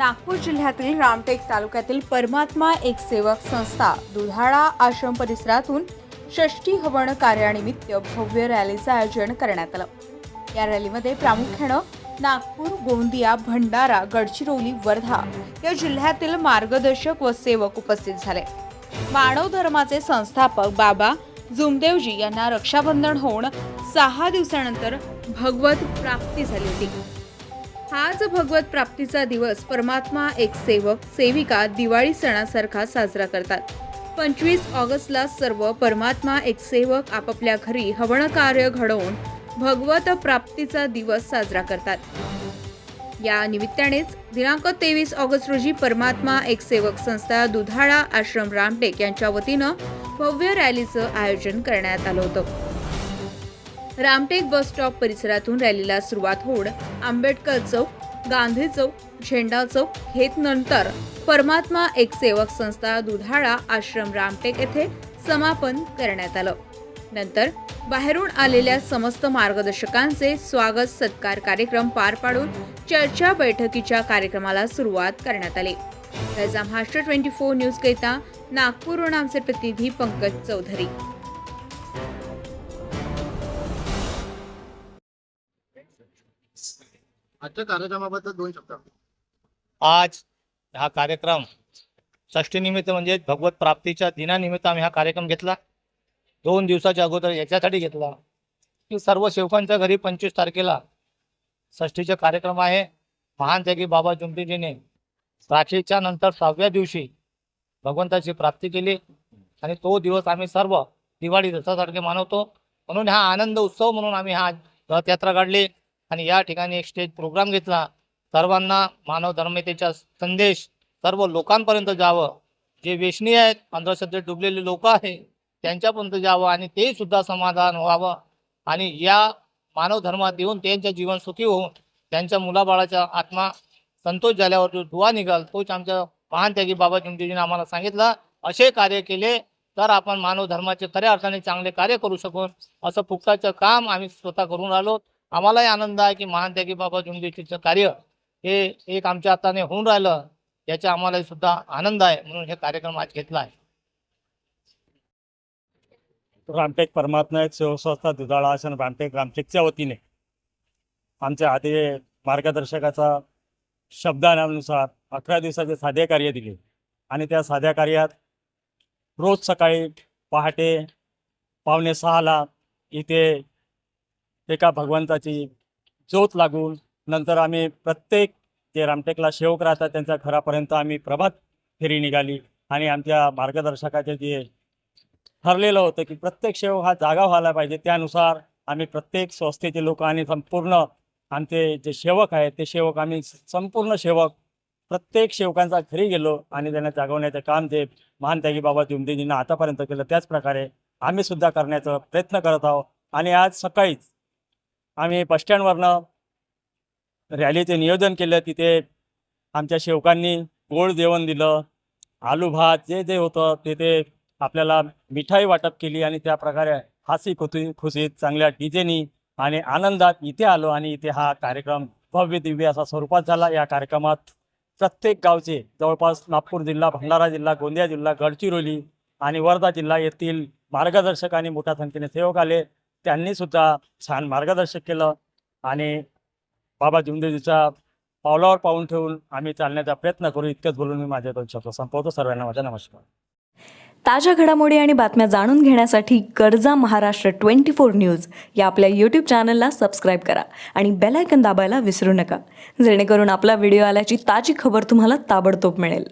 नागपूर जिल्ह्यातील रामटेक तालुक्यातील परमात्मा एक सेवक संस्था दुधाळा आश्रम परिसरातून षष्ठी हवन कार्यानिमित्त भव्य रॅलीचं आयोजन करण्यात आलं. या रॅलीमध्ये प्रामुख्यानं नागपूर गोंदिया भंडारा गडचिरोली वर्धा या जिल्ह्यातील मार्गदर्शक व सेवक उपस्थित झाले. मानव धर्माचे संस्थापक बाबा जुमदेवजी यांना रक्षाबंधन होऊन सहा दिवसानंतर भगवत प्राप्ती झाली होती. हाच भगवत प्राप्तीचा दिवस परमात्मा एक सेवक सेविका दिवाळी सणासारखा साजरा करतात. पंचवीस ऑगस्टला सर्व परमात्मा एक सेवक आपापल्या घरी हवन कार्य घडवून भगवत प्राप्तीचा दिवस साजरा करतात. या निमित्तानेच दिनांक तेवीस ऑगस्ट रोजी परमात्मा एक सेवक संस्था दुधाळा आश्रम रामटेक यांच्या वतीनं भव्य रॅलीचं आयोजन करण्यात आलं होतं. रामटेक बस स्टॉप परिसरातून रॅलीला सुरुवात होऊन आंबेडकर चौक गांधी चौक झेंडा चौक घेत नंतर परमात्मा एक सेवक संस्था दुधाळा आश्रम रामटेक येथे समापन करण्यात आलं. नंतर बाहेरून आलेल्या समस्त मार्गदर्शकांचे स्वागत सत्कार कार्यक्रम पार पाडून चर्चा बैठकीच्या कार्यक्रमाला सुरुवात करण्यात आली. त्याचा महाराष्ट्र ट्वेंटी फोर न्यूज करिता नागपूरहून आमचे प्रतिनिधी पंकज चौधरी. आजच्या कार्यक्रमाबद्दल दोन शब्द. आज हा कार्यक्रम षष्टीनिमित्त म्हणजे भगवत प्राप्तीच्या दिनानिमित्त आम्ही हा कार्यक्रम घेतला. दोन दिवसाच्या अगोदर याच्यासाठी घेतला. की सर्व सेवकांच्या घरी पंचवीस तारखेला षष्टीचा कार्यक्रम आहे. महान त्यागी बाबा जुमतीजीने राखीच्या नंतर सहाव्या दिवशी भगवंताची प्राप्ती केली. आणि तो दिवस आम्ही सर्व दिवाळी दसऱ्यासारखे मानवतो. म्हणून हा आनंद उत्सव म्हणून आम्ही हा रथयात्रा काढली. आणि या ठिकाणी एक स्टेज प्रोग्राम घेतला. सर्वांना मानवधर्मतेचा संदेश सर्व लोकांपर्यंत जावं. जे वेशनी आहेत अंधश्रद्धेत डुबलेले लोक आहे त्यांच्यापर्यंत जावं आणि ते सुद्धा समाधान व्हावं. आणि या मानव धर्मात येऊन त्यांचं जीवन सुखी होऊन त्यांच्या मुलाबाळाचा आत्मा संतोष झाल्यावर जो दुवा निघाल तोच आमच्या महान त्यागी बाबा चिमटीजीने आम्हाला सांगितलं. असे कार्य केले तर आपण मानव धर्माचे खऱ्या अर्थाने चांगले कार्य करू शकू असं फुकटाचं काम आम्ही स्वतः करून राहिलो आम्हालाही आनंद आहे की महान त्यागी बाबा जुमदेशीचं कार्य हे एक आमच्या हाताने होऊन राहिलं याचा आम्हालाही सुद्धा आनंद आहे म्हणून हे कार्यक्रम आज घेतला आहे. रामटेक परमात्मा एक सेवसंस्था दुधाळा आसन रामटेक रामटेकच्या वतीने आमच्या आधी मार्गदर्शकाचा शब्दानुसार अकरा दिवसाचे साधे कार्य दिले आणि त्या साध्या कार्यात रोज सकाळी पहाटे पावणे सहाला इथे एका भगवंताची ज्योत लागून नंतर आम्ही प्रत्येक जे रामटेकला सेवक राहतात त्यांच्या घरापर्यंत आम्ही प्रभात फेरी निघाली. आणि आमच्या मार्गदर्शकाचे जे ठरलेलं होतं की प्रत्येक सेवक हा जागा व्हायला पाहिजे त्यानुसार आम्ही प्रत्येक संस्थेचे लोक आणि संपूर्ण आमचे जे सेवक आहेत ते सेवक आम्ही संपूर्ण सेवक प्रत्येक सेवकांचा घरी गेलो आणि त्यांना जागवण्याचं काम जे महान त्यागी बाबा जुमदेजींना आतापर्यंत केलं त्याचप्रकारे आम्ही सुद्धा करण्याचा प्रयत्न करत आहोत. आणि आज सकाळीच आम्ही बसस्टँडवरनं रॅलीचे नियोजन केलं. तिथे आमच्या शेवकांनी गोड जेवण दिलं आलू भात जे जे होतं ते ते आपल्याला मिठाई वाटप केली आणि त्या प्रकारे हासी खुशी खुशीत चांगल्या डीजेनी आणि आनंदात इथे आलो आणि इथे हा कार्यक्रम भव्य दिव्य असा स्वरूपात झाला. या कार्यक्रमात प्रत्येक गावचे जवळपास नागपूर जिल्हा भंडारा जिल्हा गोंदिया जिल्हा गडचिरोली आणि वर्धा जिल्हा येथील मार्गदर्शक आणि मोठ्या संख्येने सेवक आले. त्यांनी सुद्धा छान मार्गदर्शक केलं आणि बाबा जिमदेवजीचा पावलावर पाऊल ठेवून आम्ही चालण्याचा प्रयत्न करू इतकंच बोलून मी माझ्या दोन शब्द संपवतो. सर्वांना माझा नमस्कार. ताज्या घडामोडी आणि बातम्या जाणून घेण्यासाठी गरजा महाराष्ट्र ट्वेंटी फोर न्यूज या आपल्या यूट्यूब चॅनलला सबस्क्राईब करा आणि बेलायकन दाबायला विसरू नका. जेणेकरून आपला व्हिडिओ आल्याची ताजी खबर तुम्हाला ताबडतोब मिळेल.